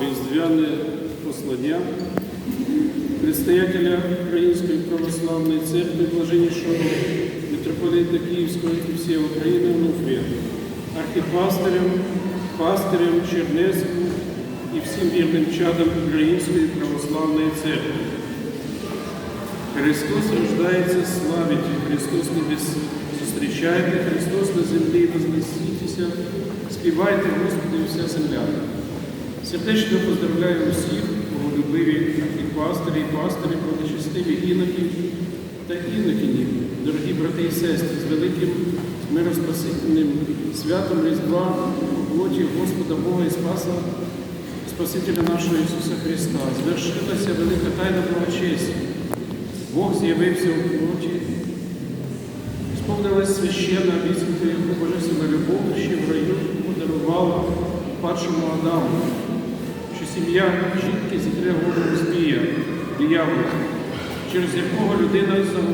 Різдвяне послання предстоятеля Української православної церкви блаженнішого митрополита Київського і всієї України Онуфрія, архіпастирям, пастирям Чернецькому і всім вірним чадам Української православної церкви. Христос рождається, славить, Христос небес зустрічайте, Христос на землі вознесітеся, співайте, Господи, вся земля. Сердечно поздравляю усіх, боголюбиві архіпастирі і пастирі, благочестиві іноки та інокині, дорогі брати і сестри, з великим мироспасительним святом Різдва плоті Господа Бога і Спаса, Спасителя нашого Ісуса Христа. Звершилася велика тайна благочесті. Бог з'явився у ночі, сповнилась священна Його Божественна любов, що в раю подарувала першому Адаму, що сім'я жінки зітре голову змія, диявола, через якого людина загубила